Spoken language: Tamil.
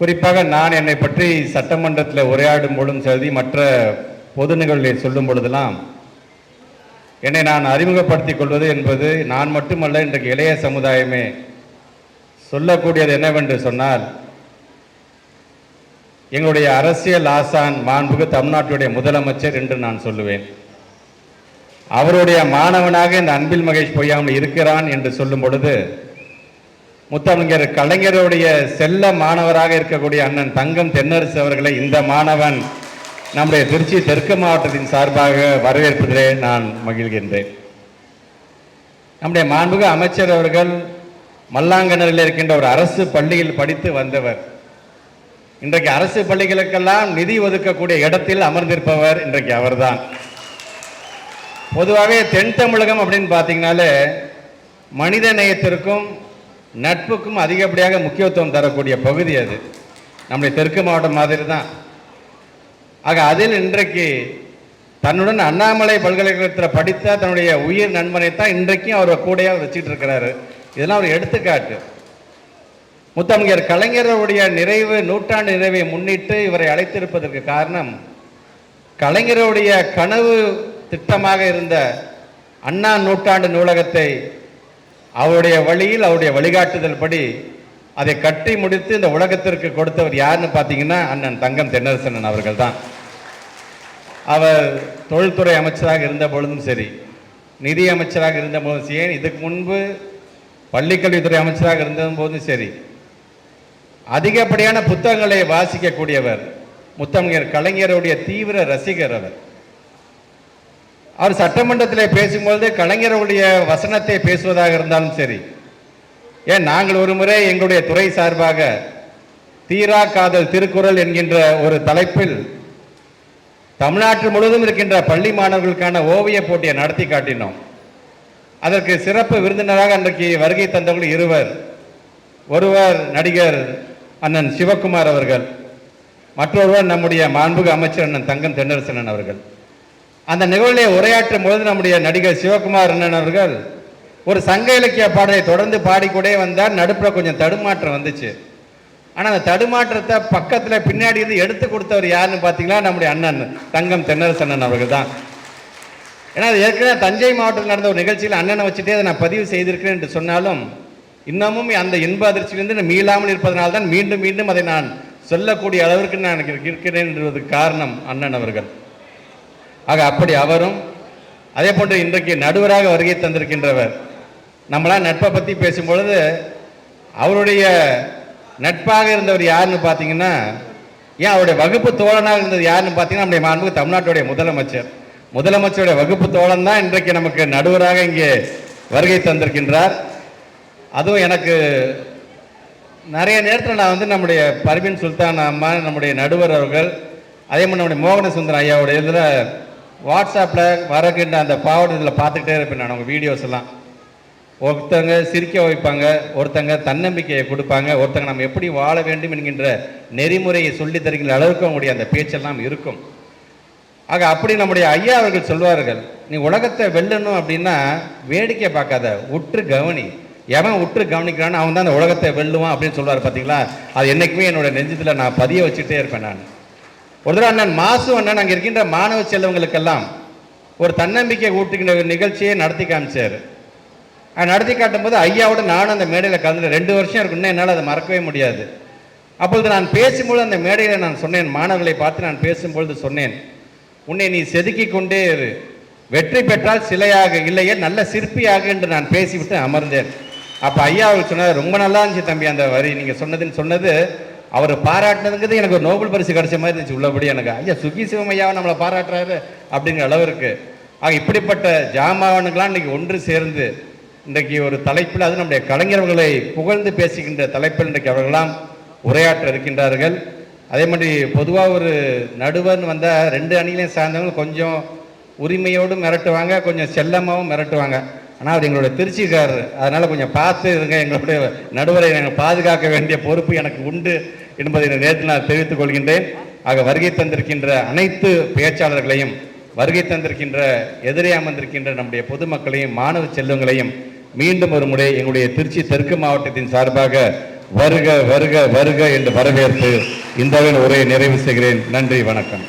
குறிப்பாக நான் என்னை பற்றி சட்டமன்றத்தில் உரையாடும் பொழுதும் சரி மற்ற பொது நிகழ்வில் சொல்லும் பொழுதெல்லாம் என்னை நான் அறிமுகப்படுத்திக் கொள்வது என்பது நான் மட்டுமல்ல இன்றைக்கு இளைய சமுதாயமே சொல்லக்கூடியது என்னவென்று சொன்னால் எங்களுடைய அரசியல் ஆசான் மாண்புக்கு தமிழ்நாட்டுடைய முதலமைச்சர் என்று நான் சொல்லுவேன். அவருடைய மாணவனாக இந்த அன்பில் மகேஷ் பொய்யாமல் இருக்கிறான் என்று சொல்லும் பொழுது முத்தமிழர் கலைஞருடைய செல்ல மாணவராக இருக்கக்கூடிய அண்ணன் தங்கம் தென்னரசு அவர்களை இந்த மாணவன் நம்முடைய திருச்சி தெற்கு மாவட்டத்தின் சார்பாக வரவேற்பதிலே நான் மகிழ்கின்றேன். நம்முடைய மாண்புக அமைச்சர் அவர்கள் மல்லாங்கனரில் இருக்கின்ற ஒரு அரசு பள்ளியில் படித்து வந்தவர். இன்றைக்கு அரசு பள்ளிகளுக்கெல்லாம் நிதி ஒதுக்கக்கூடிய இடத்தில் அமர்ந்திருப்பவர் இன்றைக்கு அவர்தான். பொதுவாகவே தென் தமிழகம் அப்படின்னு பார்த்தீங்கனாலே மனித நேயத்திற்கும் நட்புக்கும் அதிகப்படியாக முக்கியத்துவம் தரக்கூடிய பகுதி அது. நம்முடைய தெற்கு மாவட்டம் மாதிரி தான் ஆக அதில் இன்றைக்கு தன்னுடன் அண்ணாமலை பல்கலைக்கழகத்தில் படித்த தன்னுடைய உயிர் நண்பனை தான் இன்றைக்கும் அவர் கூடையாக வச்சுட்டு இருக்கிறாரு. இதெல்லாம் ஒரு எடுத்துக்காட்டு. முத்தமிழர் கலைஞருடைய நிறைவு நூற்றாண்டு நிறைவை முன்னிட்டு இவரை அழைத்திருப்பதற்கு காரணம் கலைஞருடைய கனவு திட்டமாக இருந்த அண்ணா நூற்றாண்டு நூலகத்தை அவருடைய வழியில் அவருடைய வழிகாட்டுதல் படி அதை கட்டி முடித்து இந்த உலகத்திற்கு கொடுத்தவர் யாருன்னு பார்த்தீங்கன்னா அண்ணன் தங்கம் தென்னரசனன் அவர்கள் தான் அவர் தொழில்துறை அமைச்சராக இருந்த பொழுதும் சரி நிதி அமைச்சராக இருந்த போதும் சரி ஏன் இதுக்கு முன்பு பள்ளிக்கல்வித்துறை அமைச்சராக இருந்த போதும் சரி அதிகப்படியான புத்தகங்களை வாசிக்கக்கூடியவர் முத்தமிழர் கலைஞருடைய தீவிர ரசிகர் அவர். அவர் சட்டமன்றத்தில் பேசும்பொழுது கலைஞருடைய வசனத்தை பேசுவதாக இருந்தாலும் சரி. ஏன் நாங்கள் ஒரு முறை எங்களுடைய துறை சார்பாக தீரா காதல் திருக்குறள் என்கின்ற ஒரு தலைப்பில் தமிழ்நாட்டு முழுவதும் இருக்கின்ற பள்ளி மாணவர்களுக்கான ஓவிய போட்டியை நடத்தி காட்டினோம். அதற்கு சிறப்பு விருந்தினராக அன்றைக்கு வருகை தந்தவர்கள் இருவர். ஒருவர் நடிகர் அண்ணன் சிவகுமார் அவர்கள். மற்றொருவர் நம்முடைய மாண்புக அமைச்சர் அண்ணன் தங்கம் தென்னரசனன் அவர்கள். அந்த நிகழ்விலே உரையாற்றும் பொழுது நம்முடைய நடிகர் சிவகுமார் அண்ணன் அவர்கள் ஒரு சங்க இலக்கிய பாடலை தொடர்ந்து பாடிக்கூட வந்தார். நடுப்புற கொஞ்சம் தடுமாற்றம் வந்துச்சு. ஆனால் அந்த தடுமாற்றத்தை பக்கத்தில் பின்னாடி இருந்து எடுத்து கொடுத்தவர் யாருன்னு பார்த்தீங்கன்னா நம்முடைய அண்ணன் தங்கம் தென்னரசண்ணன் அவர்கள் தான். ஏன்னா அது ஏற்கனவே தஞ்சை மாவட்டத்தில் நடந்த ஒரு நிகழ்ச்சியில் அண்ணனை வச்சுட்டே அதை நான் பதிவு செய்திருக்கிறேன் என்று சொன்னாலும் இன்னமும் அந்த இன்ப அதிர்ச்சியிலிருந்து மீளாமல் இருப்பதனால் தான் மீண்டும் மீண்டும் அதை நான் சொல்லக்கூடிய அளவிற்கு நான் இருக்கிறேன் என்பதற்கு காரணம் அண்ணன் அவர்கள். ஆக அப்படி அவரும் அதே போன்று இன்றைக்கு நடுவராக வருகை தந்திருக்கின்றவர். நம்மளாம் நட்பை பற்றி பேசும்பொழுது அவருடைய நட்பாக இருந்தவர் யாருன்னு பார்த்தீங்கன்னா ஏன் அவருடைய வகுப்பு தோழனாக இருந்தது யாருன்னு பார்த்தீங்கன்னா நம்முடைய மாண்புக்கு தமிழ்நாட்டுடைய முதலமைச்சர். முதலமைச்சருடைய வகுப்பு தோழன் தான் இன்றைக்கு நமக்கு நடுவராக இங்கே வருகை தந்திருக்கின்றார். அதுவும் எனக்கு நிறைய நேரத்தில் நான் வந்து நம்முடைய பர்வீன் சுல்தான் அம்மா நம்முடைய நடுவர் அவர்கள் அதே மாதிரி நம்முடைய மோகன சுந்தரம் ஐயாவுடைய இதில் வாட்ஸ்அப்பில் வரக்கின்ற அந்த பாவடில் இதில் பார்த்துக்கிட்டே இருப்பேன் நான் உங்கள் வீடியோஸ் எல்லாம். ஒருத்தங்க சிரிக்க வைப்பாங்க ஒருத்தங்க தன்னம்பிக்கையை கொடுப்பாங்க ஒருத்தங்க நம்ம எப்படி வாழ வேண்டும் என்கின்ற நெறிமுறையை சொல்லித் தருகின்ற அளவுக்கு அவங்களுடைய அந்த பேச்செல்லாம் இருக்கும். ஆக அப்படி நம்முடைய ஐயா அவர்கள் சொல்வார்கள் நீ உலகத்தை வெல்லணும் அப்படின்னா வேடிக்கை பார்க்காத உற்று கவனி. எவன் உற்று கவனிக்கிறான்னு அவன் தான் அந்த உலகத்தை வெல்லுவான் அப்படின்னு சொல்வார் பார்த்தீங்களா அது என்றைக்குமே என்னோட நெஞ்சத்தில் நான் பதிய வச்சுட்டே இருப்பேன் நான். ஒரு தடவை அண்ணன் மாசு அண்ணன் அங்கே இருக்கின்ற மாணவ செல்வங்களுக்கெல்லாம் ஒரு தன்னம்பிக்கை ஊட்டுகின்ற ஒரு நிகழ்ச்சியை நடத்தி காமிச்சார். நடத்தி நடத்தி காட்டும்போது ஐயாவோட நானும் அந்த மேடையில் கலந்து ரெண்டு வருஷம் இருக்குன்னு என்னால் அதை மறக்கவே முடியாது. அப்பொழுது நான் பேசும்பொழுது அந்த மேடையில் நான் சொன்னேன் மாணவர்களை பார்த்து நான் பேசும்பொழுது சொன்னேன் உன்னை நீ செதுக்கி கொண்டே இரு. வெற்றி பெற்றால் சிலையாக இல்லையே நல்ல சிற்பியாக என்று நான் பேசிவிட்டு அமர்ந்தேன். அப்போ ஐயா அவர் சொன்னார் ரொம்ப நல்லா இருந்துச்சு தம்பி அந்த வரி. நீங்கள் சொன்னதுன்னு சொன்னது அவர் பாராட்டினதுங்கிறது எனக்கு ஒரு நோபல் பரிசு கிடைச்ச மாதிரி இருந்துச்சு உள்ளபடி எனக்கு. ஐயா சுகி சிவமையாவை நம்மளை பாராட்டுறாரு அப்படிங்கிற அளவிற்கு. ஆக இப்படிப்பட்ட ஜாமாவனுக்கெல்லாம் இன்றைக்கி ஒன்று சேர்ந்து இன்றைக்கு ஒரு தலைப்பில் அது நம்முடைய கலைஞர்களை புகழ்ந்து பேசுகின்ற தலைப்பில் இன்றைக்கு அவர்களெல்லாம் உரையாற்ற இருக்கின்றார்கள். அதே மாதிரி பொதுவாக ஒரு நடுவர்னு வந்தால் ரெண்டு அணிகளையும் சார்ந்தவங்க கொஞ்சம் உரிமையோடும் மிரட்டுவாங்க கொஞ்சம் செல்லமாகவும் மிரட்டுவாங்க. ஆனால் அவர் எங்களுடைய திருச்சிக்காரர். அதனால் கொஞ்சம் பார்த்து இருங்க எங்களுடைய நடுவரை நாங்கள் பாதுகாக்க வேண்டிய பொறுப்பு எனக்கு உண்டு என்பதை இந்த நேரத்தில் நான் தெரிவித்துக் கொள்கின்றேன். ஆக வருகை தந்திருக்கின்ற அனைத்து பேச்சாளர்களையும் வருகை தந்திருக்கின்ற எதிரே அமர்ந்திருக்கின்ற நம்முடைய பொதுமக்களையும் மாணவ செல்வங்களையும் மீண்டும் ஒரு முறை எங்களுடைய திருச்சி தெற்கு மாவட்டத்தின் சார்பாக வருக வருக வருக என்று வரவேற்பு இந்த உரையை நிறைவு செய்கிறேன். நன்றி வணக்கம்.